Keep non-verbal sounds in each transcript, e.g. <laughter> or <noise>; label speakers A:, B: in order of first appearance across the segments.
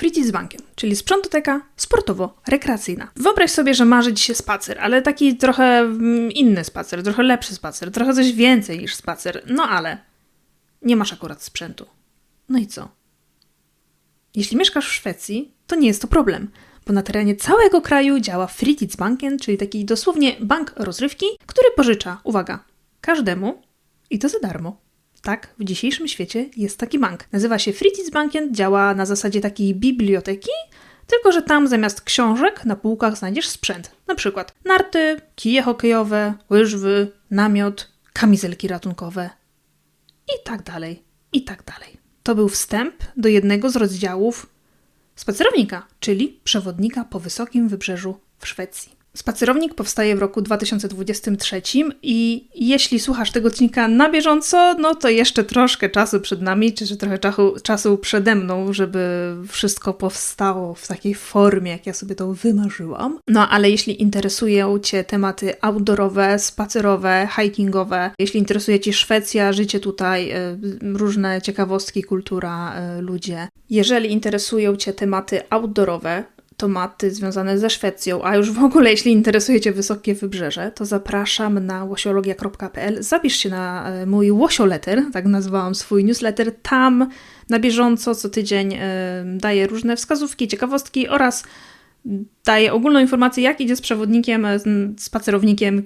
A: Friti z bankiem, czyli sprzątoteka sportowo-rekreacyjna. Wyobraź sobie, że marzy ci się spacer, ale taki trochę mm, inny spacer, trochę lepszy spacer, trochę coś więcej niż spacer. No ale nie masz akurat sprzętu. No i co? Jeśli mieszkasz w Szwecji, to nie jest to problem, bo na terenie całego kraju działa Fritidsbanken, czyli taki dosłownie bank rozrywki, który pożycza, uwaga, każdemu i to za darmo. Tak, w dzisiejszym świecie jest taki bank. Nazywa się Fritidsbanken, działa na zasadzie takiej biblioteki, tylko że tam zamiast książek na półkach znajdziesz sprzęt. Na przykład narty, kije hokejowe, łyżwy, namiot, kamizelki ratunkowe i tak dalej, i tak dalej. To był wstęp do jednego z rozdziałów spacerownika, czyli przewodnika po wysokim wybrzeżu w Szwecji. Spacerownik powstaje w roku 2023 i jeśli słuchasz tego odcinka na bieżąco, no to jeszcze troszkę czasu przed nami, czy trochę czasu, czasu przede mną, żeby wszystko powstało w takiej formie, jak ja sobie to wymarzyłam. No ale jeśli interesują Cię tematy outdoorowe, spacerowe, hikingowe, jeśli interesuje Cię Szwecja, życie tutaj, y, różne ciekawostki, kultura, y, ludzie. Jeżeli interesują Cię tematy outdoorowe, tematy związane ze Szwecją, a już w ogóle jeśli interesuje Cię wysokie wybrzeże, to zapraszam na łosiologia.pl. Zapisz się na e, mój łosioletter, tak nazwałam swój newsletter. Tam na bieżąco co tydzień e, daję różne wskazówki, ciekawostki oraz daję ogólną informację, jak idzie z przewodnikiem, e, spacerownikiem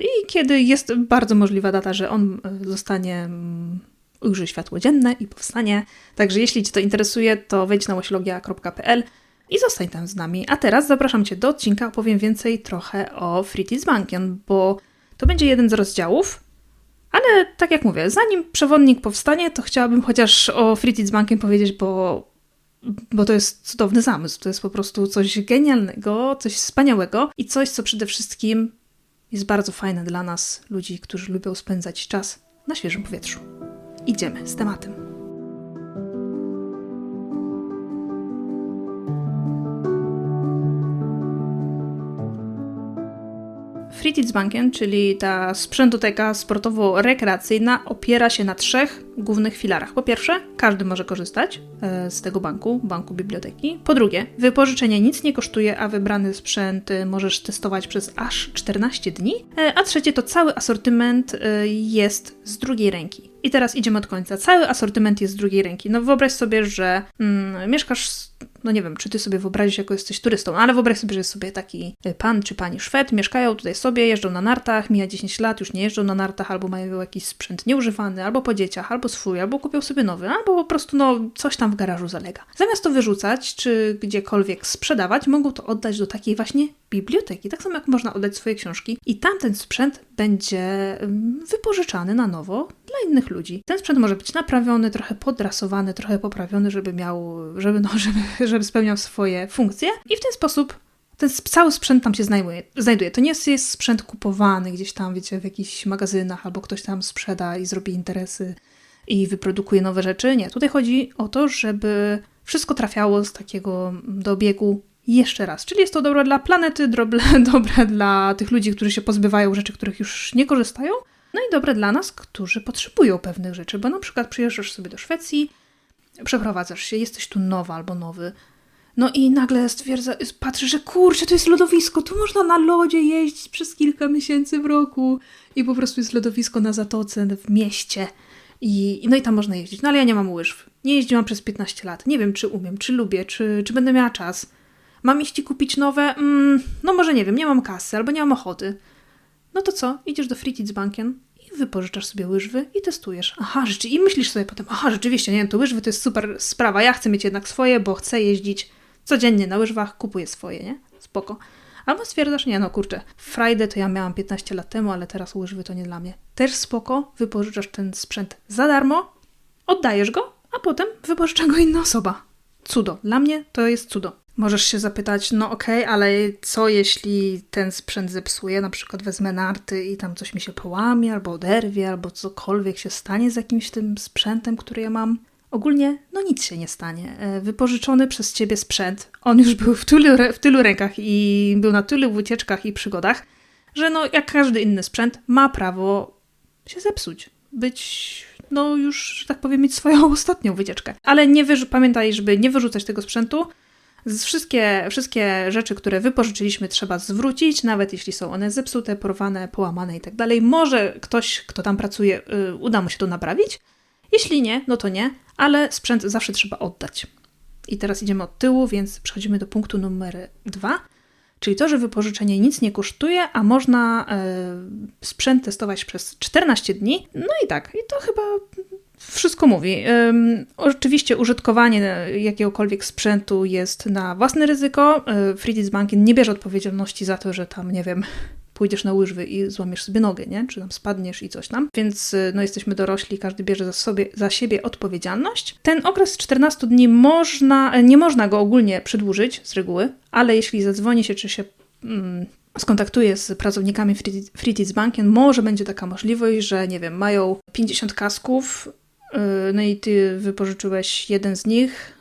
A: i kiedy jest bardzo możliwa data, że on zostanie mm, ujrzy światło dzienne i powstanie. Także jeśli Cię to interesuje, to wejdź na łosiologia.pl i zostań tam z nami. A teraz zapraszam Cię do odcinka, opowiem więcej trochę o Bankiem, bo to będzie jeden z rozdziałów, ale tak jak mówię, zanim przewodnik powstanie, to chciałabym chociaż o Bankiem powiedzieć, bo, bo to jest cudowny zamysł. To jest po prostu coś genialnego, coś wspaniałego i coś, co przede wszystkim jest bardzo fajne dla nas, ludzi, którzy lubią spędzać czas na świeżym powietrzu. Idziemy z tematem. Fritidsbanken, czyli ta sprzętoteka sportowo-rekreacyjna, opiera się na trzech głównych filarach. Po pierwsze, każdy może korzystać e, z tego banku, banku biblioteki. Po drugie, wypożyczenie nic nie kosztuje, a wybrany sprzęt e, możesz testować przez aż 14 dni. E, a trzecie to cały asortyment jest z drugiej ręki. I teraz idziemy od końca. Cały asortyment jest z drugiej ręki. No wyobraź sobie, że mm, mieszkasz no nie wiem, czy ty sobie wyobrazisz, jako jesteś turystą, ale wyobraź sobie, że jest sobie taki e, pan czy pani Szwed, mieszkają tutaj sobie, jeżdżą na nartach, mija 10 lat, już nie jeżdżą na nartach, albo mają jakiś sprzęt nieużywany, albo po dzieciach, albo swój, albo kupią sobie nowy, albo po prostu no coś tam w garażu zalega. Zamiast to wyrzucać, czy gdziekolwiek sprzedawać, mogą to oddać do takiej właśnie biblioteki, tak samo jak można oddać swoje książki i tamten sprzęt będzie wypożyczany na nowo dla innych ludzi. Ten sprzęt może być naprawiony, trochę podrasowany, trochę poprawiony, żeby miał, żeby, no, <laughs> żeby, żeby spełniał swoje funkcje i w ten sposób ten cały sprzęt tam się znajduje. znajduje. To nie jest, jest sprzęt kupowany gdzieś tam, wiecie, w jakichś magazynach albo ktoś tam sprzeda i zrobi interesy i wyprodukuje nowe rzeczy. Nie, tutaj chodzi o to, żeby wszystko trafiało z takiego do obiegu jeszcze raz. Czyli jest to dobre dla planety, dobre, <laughs> dobre dla tych ludzi, którzy się pozbywają rzeczy, których już nie korzystają, no i dobre dla nas, którzy potrzebują pewnych rzeczy, bo na przykład przyjeżdżasz sobie do Szwecji, przeprowadzasz się, jesteś tu nowa albo nowy, no i nagle stwierdza, patrzy, że kurczę, to jest lodowisko, tu można na lodzie jeździć przez kilka miesięcy w roku i po prostu jest lodowisko na zatoce w mieście. I, no i tam można jeździć. No ale ja nie mam łyżw. Nie jeździłam przez 15 lat. Nie wiem, czy umiem, czy lubię, czy, czy będę miała czas. Mam iść i kupić nowe? Mm, no może nie wiem, nie mam kasy albo nie mam ochoty. No to co? Idziesz do Fritidsbanken i wypożyczasz sobie łyżwy i testujesz. Aha, rzeczy i myślisz sobie potem, aha, rzeczywiście, nie wiem, to łyżwy to jest super sprawa, ja chcę mieć jednak swoje, bo chcę jeździć codziennie na łyżwach, kupuję swoje, nie? Spoko. Albo stwierdzasz, nie no kurczę, Friday to ja miałam 15 lat temu, ale teraz łyżwy to nie dla mnie. Też spoko, wypożyczasz ten sprzęt za darmo, oddajesz go, a potem wypożycza go inna osoba. Cudo. Dla mnie to jest cudo. Możesz się zapytać, no okej, okay, ale co jeśli ten sprzęt zepsuje, na przykład wezmę narty i tam coś mi się połamie, albo oderwie, albo cokolwiek się stanie z jakimś tym sprzętem, który ja mam? Ogólnie, no nic się nie stanie. E, wypożyczony przez ciebie sprzęt, on już był w tylu, w tylu rękach i był na tylu wycieczkach i przygodach, że no jak każdy inny sprzęt ma prawo się zepsuć, być no już, że tak powiem, mieć swoją <laughs> ostatnią wycieczkę. Ale nie pamiętaj, żeby nie wyrzucać tego sprzętu. Wszystkie, wszystkie rzeczy, które wypożyczyliśmy, trzeba zwrócić, nawet jeśli są one zepsute, porwane, połamane i tak dalej. Może ktoś, kto tam pracuje, yy, uda mu się to naprawić. Jeśli nie, no to nie, ale sprzęt zawsze trzeba oddać. I teraz idziemy od tyłu, więc przechodzimy do punktu numer dwa, czyli to, że wypożyczenie nic nie kosztuje, a można e, sprzęt testować przez 14 dni. No i tak, i to chyba wszystko mówi. Oczywiście użytkowanie jakiegokolwiek sprzętu jest na własne ryzyko. Yy, Friedrich Banking nie bierze odpowiedzialności za to, że tam, nie wiem, pójdziesz na łyżwy i złamiesz sobie nogę, nie? Czy tam spadniesz i coś tam. Więc y, no, jesteśmy dorośli, każdy bierze za, sobie, za siebie odpowiedzialność. Ten okres 14 dni można, nie można go ogólnie przedłużyć z reguły, ale jeśli zadzwoni się, czy się mm, skontaktuje z pracownikami Friedrich Bankiem, może będzie taka możliwość, że nie wiem, mają 50 kasków, no i ty wypożyczyłeś jeden z nich,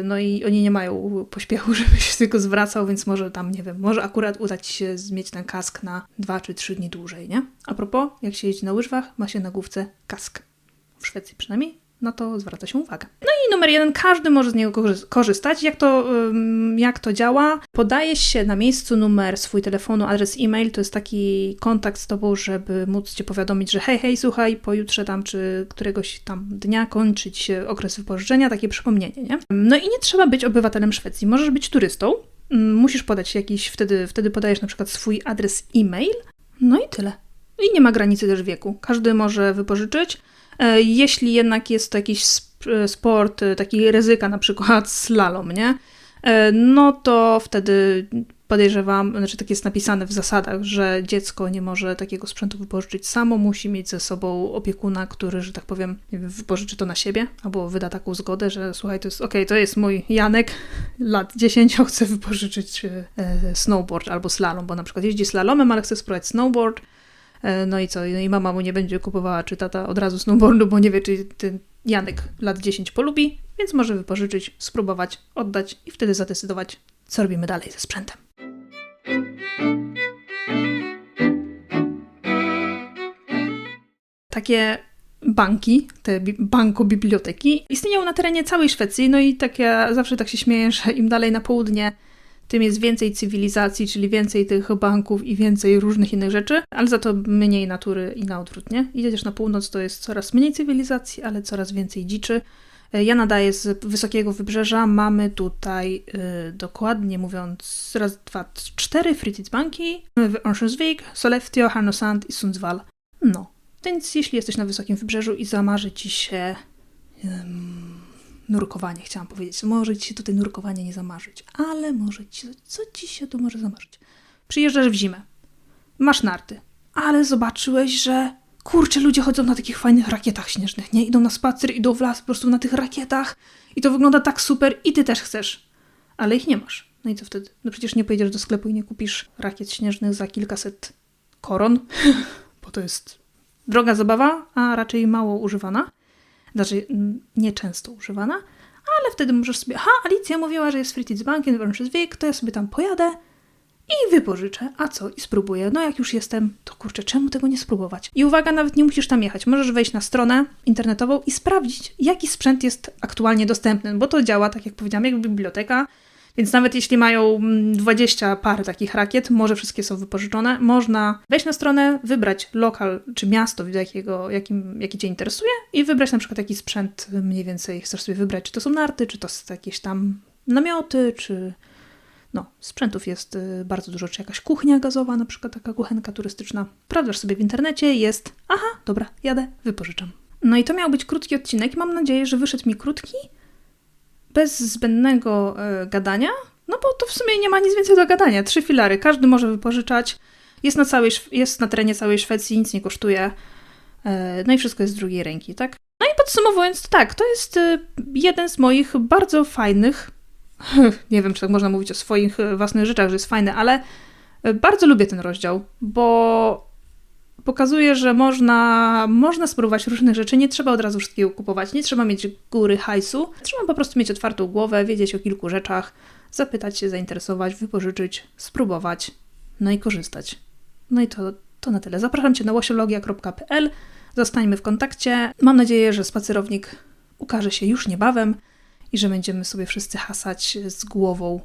A: y, no i oni nie mają pośpiechu, <laughs> żebyś się tylko zwracał, więc może tam, nie wiem, może akurat uda ci się zmieć ten kask na dwa czy trzy dni dłużej, nie? A propos, jak się jeździ na łyżwach, ma się na główce kask. W Szwecji przynajmniej, no to zwraca się uwagę. No i numer jeden, każdy może z niego korzystać. Jak to, jak to działa? Podaje się na miejscu numer swój telefonu, adres e-mail, to jest taki kontakt z tobą, żeby móc cię powiadomić, że hej, hej, słuchaj, pojutrze tam, czy któregoś tam dnia kończyć się okres wypożyczenia, takie przypomnienie, nie? No i nie trzeba być obywatelem Szwecji, możesz być turystą, musisz podać jakiś, wtedy, wtedy podajesz na przykład swój adres e-mail, no i tyle. I nie ma granicy też wieku. Każdy może wypożyczyć. E, jeśli jednak jest to jakiś sport, e, taki ryzyka, na przykład slalom, nie? E, no to wtedy podejrzewam, znaczy tak jest napisane w zasadach, że dziecko nie może takiego sprzętu wypożyczyć samo, musi mieć ze sobą opiekuna, który, że tak powiem, wypożyczy to na siebie, albo wyda taką zgodę, że słuchaj, to jest okej, okay, to jest mój Janek, <laughs> lat 10, chce wypożyczyć snowboard albo slalom, bo na przykład jeździ slalomem, ale chce spróbować snowboard, E, no i co? No i mama mu nie będzie kupowała, czy tata od razu snowboardu, bo nie wie, czy ten Janek lat 10 polubi, więc może wypożyczyć, spróbować, oddać i wtedy zadecydować, co robimy dalej ze sprzętem. Takie banki, te banko-biblioteki istnieją na terenie całej Szwecji, no i tak ja zawsze tak się śmieję, że im dalej na południe tym jest więcej cywilizacji, czyli więcej tych banków i więcej różnych innych rzeczy, ale za to mniej natury i na odwrót, nie? Idzie też na północ, to jest coraz mniej cywilizacji, ale coraz więcej dziczy. E, ja nadaję z wysokiego wybrzeża. Mamy tutaj yy, dokładnie mówiąc raz, dwa, cztery Fritidsbanki w Örnsköldsvik, Sollefteå, Härnösand i Sundsvall. No, więc jeśli jesteś na wysokim wybrzeżu i zamarzy ci się nurkowanie, chciałam powiedzieć. Może ci się tutaj nurkowanie nie zamarzyć, ale może ci, co ci się tu może zamarzyć? Przyjeżdżasz w zimę, masz narty, ale zobaczyłeś, że kurczę, ludzie chodzą na takich fajnych rakietach śnieżnych, nie? Idą na spacer, idą w las po prostu na tych rakietach i to wygląda tak super i ty też chcesz, ale ich nie masz. No i co wtedy? No przecież nie pojedziesz do sklepu i nie kupisz rakiet śnieżnych za kilkaset koron, <laughs> bo to jest droga zabawa, a raczej mało używana znaczy nieczęsto używana, ale wtedy możesz sobie, aha, Alicja mówiła, że jest Fritidsbankiem wiek, to ja sobie tam pojadę i wypożyczę. A co? I spróbuję. No jak już jestem, to kurczę, czemu tego nie spróbować? I uwaga, nawet nie musisz tam jechać. Możesz wejść na stronę internetową i sprawdzić, jaki sprzęt jest aktualnie dostępny, bo to działa, tak jak powiedziałam, jak biblioteka. Więc nawet jeśli mają 20 mm, par takich rakiet, może wszystkie są wypożyczone, można wejść na stronę, wybrać lokal czy miasto, jakiego, jakim, jaki Cię interesuje i wybrać na przykład jaki sprzęt mniej więcej chcesz sobie wybrać, czy to są narty, czy to są jakieś tam namioty, czy no, sprzętów jest y, bardzo dużo, czy jakaś kuchnia gazowa, na przykład taka kuchenka turystyczna. Sprawdzasz sobie w internecie, jest, aha, dobra, jadę, wypożyczam. No i to miał być krótki odcinek mam nadzieję, że wyszedł mi krótki, bez zbędnego e, gadania, no bo to w sumie nie ma nic więcej do gadania. Trzy filary, każdy może wypożyczać, jest na, całej, jest na terenie całej Szwecji, nic nie kosztuje, e, no i wszystko jest z drugiej ręki, tak? No i podsumowując, to tak, to jest e, jeden z moich bardzo fajnych, <laughs> nie wiem, czy tak można mówić o swoich własnych rzeczach, że jest fajny, ale bardzo lubię ten rozdział, bo pokazuje, że można, można spróbować różnych rzeczy, nie trzeba od razu wszystkiego kupować, nie trzeba mieć góry hajsu, trzeba po prostu mieć otwartą głowę, wiedzieć o kilku rzeczach, zapytać się, zainteresować, wypożyczyć, spróbować, no i korzystać. No i to, to na tyle. Zapraszam Cię na łosiologia.pl, Zostańmy w kontakcie. Mam nadzieję, że spacerownik ukaże się już niebawem i że będziemy sobie wszyscy hasać z głową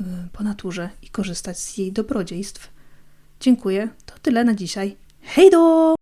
A: y, po naturze i korzystać z jej dobrodziejstw. Dziękuję. To tyle na dzisiaj. Hej do!